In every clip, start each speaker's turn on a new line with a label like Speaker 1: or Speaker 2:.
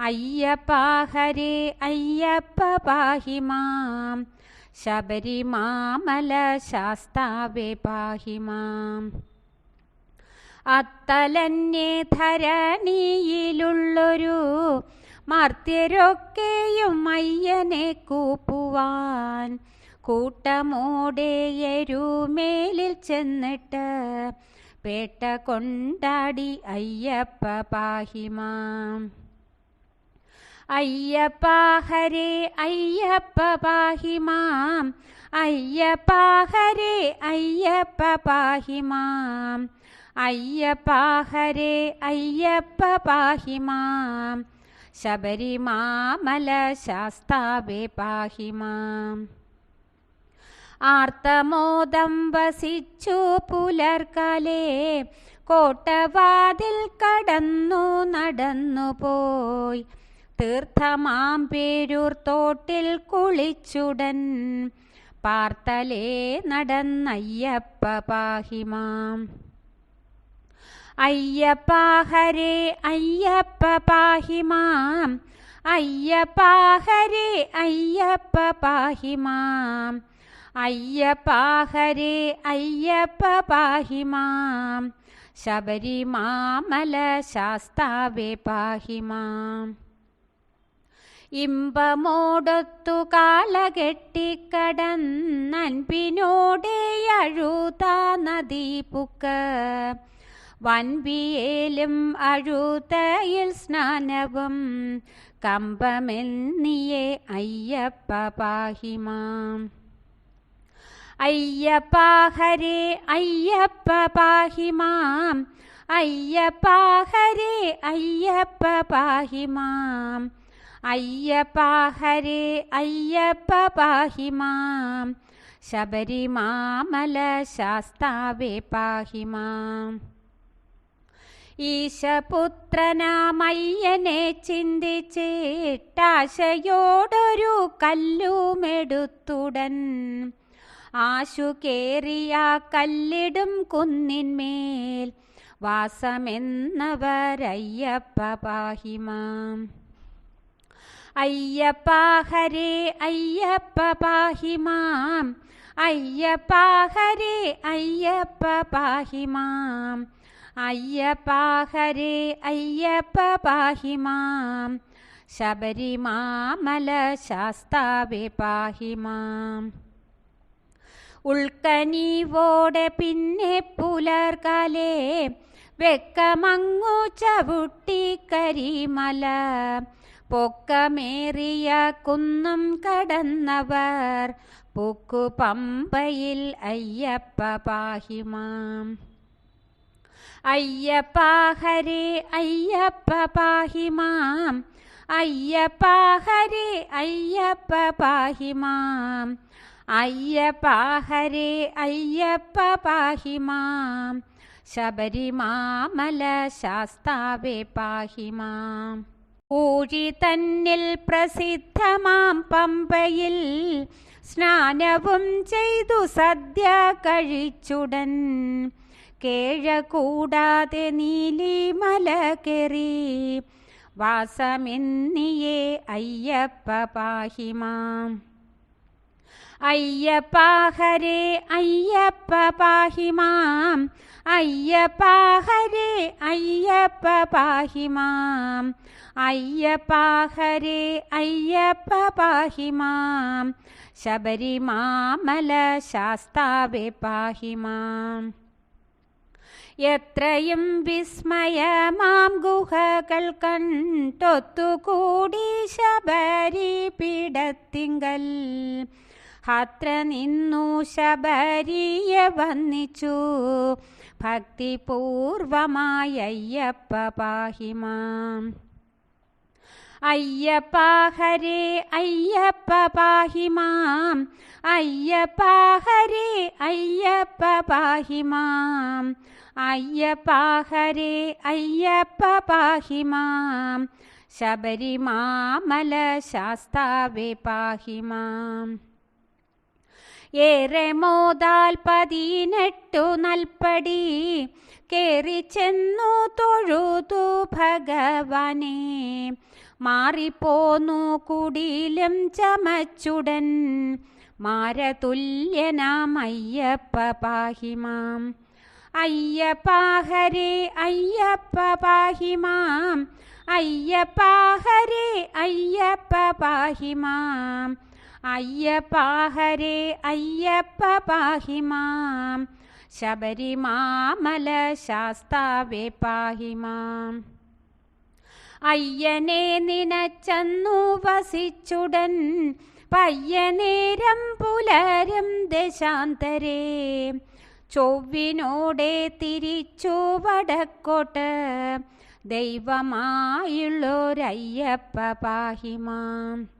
Speaker 1: അയ്യപ്പ ഹരേ അയ്യപ്പ പാഹി മാം ശബരിമാമല ശാസ്താവേ പാഹി മാം അത്തലന്യേ ധരണിയിലുള്ളൊരു മർത്യരൊക്കെയും അയ്യനെ കൂപ്പുവാൻ. കൂട്ടമോടെ എരുമേലിൽ ചെന്നിട്ട് പേട്ട കൊണ്ടാടി അയ്യപ്പ പാഹിമാം. അയ്യപ്പ ഹരേ അയ്യപ്പ പാഹിമാം. അയ്യപ്പ ഹരേ അയ്യപ്പ പാഹിമാം. അയ്യപ്പ ഹരേ അയ്യപ്പ പാഹിമാം. ശബരിമാമല ശാസ്താവേ പാഹിമാം. ആർത്തമോദം വസിച്ചു പുലർക്കാലേ കോട്ടവാതിൽ കടന്നു നടന്നു പോയി തീർത്ഥമാം പേരൂർ തോട്ടിൽ കുളിച്ചുടൻ. പാർത്തലേ നടന്നയ്യപ്പ പാഹിമാം അയ്യപ്പ ഹരേ അയ്യപ്പ പാഹിമാം അയ്യപ്പ ഹരേ അയ്യപ്പ പാഹിമാം അയ്യപ്പ ഹരേ അയ്യപ്പ പാഹിമാം ശബരിമാമല ശാസ്താവേ പാഹിമാം ഇമ്പമോടൊത്തു കാളകെട്ടിക്കടന്നൻപിനോടെ അഴുതാ നദീപുക്ക് വൻപിയേലും അഴുതയിൽ സ്നാനവും കമ്പമെന്നിയെ അയ്യപ്പ പാഹിമാം. അയ്യപ്പ ഹരേ അയ്യപ്പ പാഹിമാം. അയ്യപ്പ ഹരേ അയ്യപ്പ പാഹിമാം. അയ്യപ്പ ഹരേ അയ്യപ്പ പാഹിമാം. ശബരിമാമല ശാസ്താവേ പാഹിമാം. ഈശപുത്രനാമയ്യനെ ചിന്തിച്ചിട്ടാശയോടൊരു കല്ലുമെടുത്തുടൻ. ആശു കേറിയ കല്ലിടും കുന്നിന്മേൽ. വാസമെന്നവരയ്യപ്പ പാഹിമാം. അയ്യപ്പ ഹരേ അയ്യപ്പ പാഹിമാം. അയ്യപ്പാഹരേ അയ്യപ്പ പാഹിമാം. അയ്യപ്പ ഹരേ അയ്യപ്പ പാഹിമാം. ശബരിമാമല ശാസ്താവേ പാഹിമാം. ഉൾക്കനീവോടെ പിന്നെ പുലർകാലേ വെക്കമങ്ങു ചവിട്ടി കരിമല. പൊക്കമേറിയ കുന്നും കടന്നവർ പൊക്കു പമ്പയിൽ അയ്യപ്പ പാഹിമാം. അയ്യപ്പ ഹരേ അയ്യപ്പ പാഹിമാം. അയ്യപ്പ ഹരേ അയ്യപ്പ പാഹിമാം. അയ്യപ്പ ഹരേ അയ്യപ്പ പാഹിമാം. ശബരിമാമല ശാസ്താവേ പാഹിമാം. ഊഴി തന്നിൽ പ്രസിദ്ധമാം പമ്പയിൽ സ്നാനവും ചെയ്തു സദ്യ കഴിച്ചുടൻ. കേഴ കൂടാതെ നീലിമല കെറി. വാസമെന്നിയേ അയ്യപ്പ പാഹിമാം. അയ്യപ്പ ഹരേ അയ്യപ്പ പാഹിമാം. അയ്യപ്പ ഹരേ അയ്യപ്പ പാഹിമാം. അയ്യപ്പ ഹരേ അയ്യപ്പ പാഹിമാം. ശബരിമാമല ശാസ്താവേ പാഹിമാം. എത്രയും വിസ്മയമാം ഗുഹകൾ കണ്ടൊത്തുകൂടി ശബരി പീഠത്തിങ്കൽ ഹത്ര നിന്നു ശബരിയെ വന്നിച്ചു. ഭക്തിപൂർവമായ അയ്യപ്പ പാഹിമാം. അയ്യപ്പ ഹരേ അയ്യപ്പ പാഹിമാം. അയ്യപ്പ ഹരേ അയ്യപ്പ പാഹി മാം അയ്യപ്പ ഹരേ അയ്യപ്പ പാഹി ശബരിമാമല ശാസ്താവേ പാഹി മാം ഏറെ മോതാൽ പതിനെട്ടു നൽപടി കേറി ചെന്നു തൊഴുതു ഭഗവാനെ. മാറിപ്പോന്നു കുടിയിലും ചമച്ചുടൻ. മാരതുല്യനാം അയ്യപ്പ പാഹിമാം. അയ്യപ്പ ഹരേ അയ്യപ്പ പാഹിമാം. അയ്യപ്പാഹരി അയ്യപ്പ പാഹിമാം. അയ്യപ്പ ഹരേ അയ്യപ്പ പാഹിമാം. ശബരിമാമല ശാസ്താവേ പാഹിമാം. അയ്യനെ നിനച്ചന്നു വസിച്ചുടൻ പയ്യനേരം പുലരും ദശാന്തരേ. ചൊവ്വിനോടെ തിരിച്ചു വടക്കോട്ട് ദൈവമായുള്ളൊരയ്യപ്പ പാഹിമാം.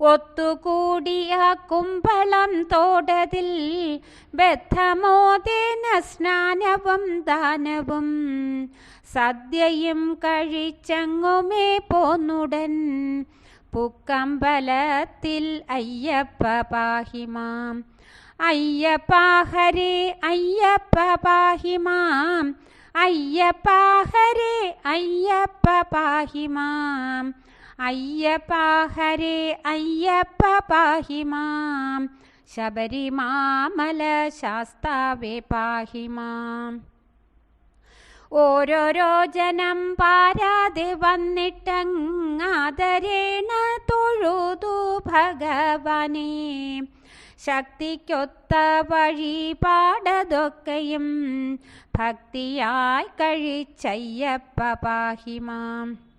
Speaker 1: ഒത്തുകൂടിയ കുമ്പളം തോടതിൽ ബദ്ധമോദേന സ്നാനവും ദാനവും സദ്യയും കഴിച്ചങ്ങുമേ പോന്നുടൻ പുക്കമ്പലത്തിൽ അയ്യപ്പ പാഹിമാം. അയ്യപ്പ ഹരേ അയ്യപ്പ പാഹിമാം. അയ്യപ്പ ഹരേ അയ്യപ്പ പാഹിമാം. അയ്യപ്പ ഹരേ അയ്യപ്പ പാഹിമാം. ശബരിമാമല ശാസ്താവേ പാഹിമാം. ഓരോരോ ജനം പാരാതെ വന്നിട്ടങ്ങാദരേണ തൊഴുതു ഭഗവാനെ. ശക്തിക്കൊത്ത വഴി പാടതൊക്കെയും ഭക്തിയായി കഴിച്ചയ്യപ്പ പാഹിമാം.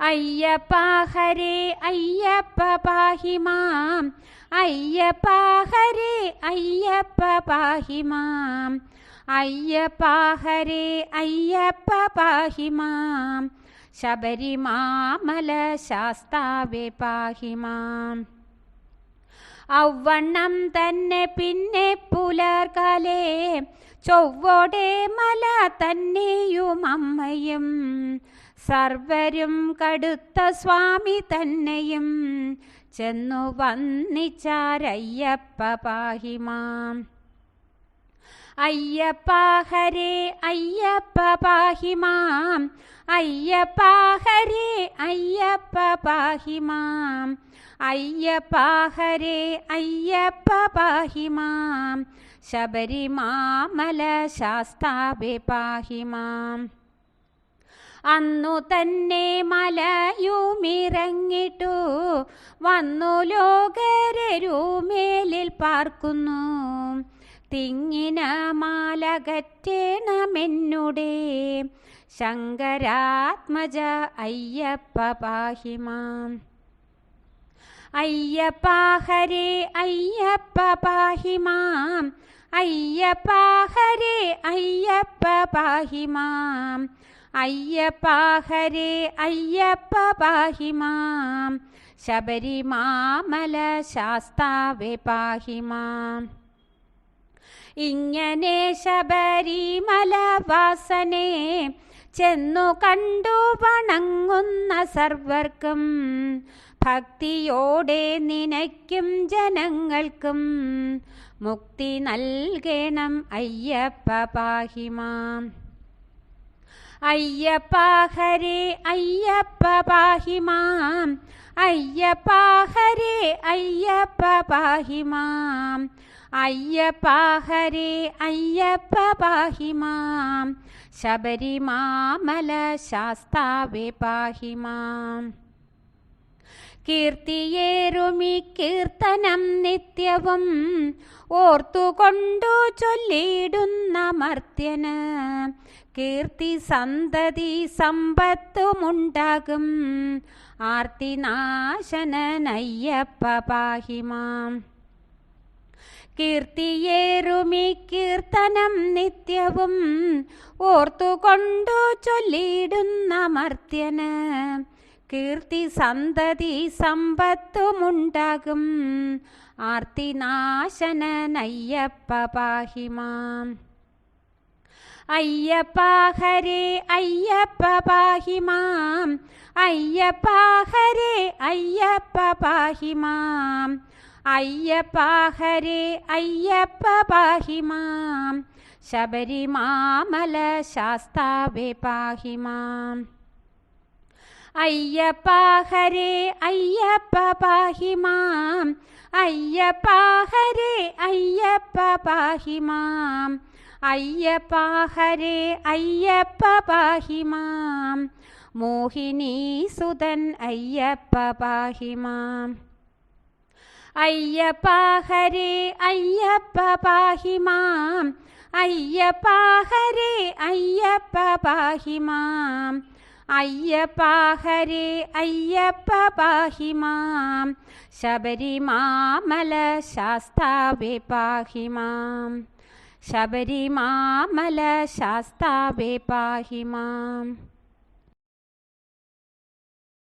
Speaker 1: അയ്യപ്പ ഹരേ അയ്യപ്പ പാഹിമാം. അയ്യപ്പ ഹരേ അയ്യപ്പ പാഹിമാം. അയ്യപ്പ ഹരേ അയ്യപ്പ പാഹിമാം. ശബരിമാമല ശാസ്താവേ പാഹിമാം. ഔവണ്ണം തന്നെ പിന്നെ പുലർകാലേ ചൊവ്വോടെ മല തന്നെയും അമ്മയും. സർവരും കടുത്ത സ്വാമി തന്നെയും ചെന്നു വന്നിച്ചാരയ്യപ്പ പാഹിമാം. അയ്യപ്പ ഹരേ അയ്യപ്പ പാഹിമാം. അയ്യപ്പ ഹരേ അയ്യപ്പ പാഹിമാം. അയ്യപ്പ ഹരേ അയ്യപ്പ പാഹിമാം. ശബരിമാമല ശാസ്താവേ പാഹിമാം. അന്നു തന്നെ മലയുമിറങ്ങിട്ടു. വന്നു ലോകരൂമേലിൽ പാർക്കുന്നു. തിങ്ങിന മാലകറ്റേണമെന്നുടെ. ശങ്കരാത്മജ അയ്യപ്പ പാഹിമാം. അയ്യപ്പ ഹരേ അയ്യപ്പ പാഹിമാം. അയ്യപ്പ ഹരേ അയ്യപ്പ പാഹിമാം. അയ്യപ്പ ഹരേ അയ്യപ്പ പാഹിമാം. ശബരിമാമല ശാസ്താവേ പാഹിമാം ഇങ്ങനെ ശബരിമല വാസനെ ചെന്നു കണ്ടു വണങ്ങുന്ന സർവർക്കും ഭക്തിയോടെ നിനയ്ക്കും ജനങ്ങൾക്കും മുക്തി നൽകണം അയ്യപ്പ പാഹിമാം അയ്യപ്പ ഹരേ അയ്യപ്പ പാഹിമാം. അയ്യപ്പ ഹരേ അയ്യപ്പ പാഹിമാം. അയ്യപ്പ അയ്യപ്പ പാഹിമാം. ശബരിമാമല ശാസ്താവേ പാഹിമാം. കീർത്തിയേറുമി കീർത്തനം നിത്യവും ഓർത്തുകൊണ്ടു ചൊല്ലിയിടുന്ന മർത്യന്. കീർത്തി സന്തതി സമ്പത്തുമുണ്ടാകും. ആർത്തിനാശനയ്യപ്പ പാഹിമാം. കീർത്തിയേറുമി കീർത്തനം നിത്യവും ഓർത്തുകൊണ്ടു ചൊല്ലിയിടുന്ന മർത്യന്. കീർത്തി സന്തതി സമ്പത്തുമുണ്ടാകും. ആർത്തിനാശനയ്യപ്പ പാഹിമാം. അയ്യപ്പ ഹരേ അയ്യപ്പ പാഹിമാം. അയ്യപ്പ ഹരേ അയ്യപ്പ പാഹിമാം. അയ്യപ്പ ഹരേ അയ്യപ്പ പാഹിമാം. ശബരിമാമല ശാസ്താവേ പാഹിമാം. അയ്യപ്പ ഹരേ അയ്യപ്പ പാഹിമാം. അയ്യപ്പ ഹരേ അയ്യപ്പ പാഹിമാം. അയ്യപ്പ ഹരേ അയ്യപ്പ പാഹിമാം. മോഹിനീസുതൻ അയ്യപ്പ പാഹിമാം. അയ്യപ്പാഹരേ അയ്യപ്പ പാഹിമാം. അയ്യപ്പാഹരേ അയ്യപ്പ പാഹിമാം. അയ്യപ്പാഹരേ അയ്യപ്പ പാഹിമാം. ശബരിമാമല ശാസ്താവേ പാഹിമാം. ശബരിമാമല ശാസ്താവേ പാഹിമാം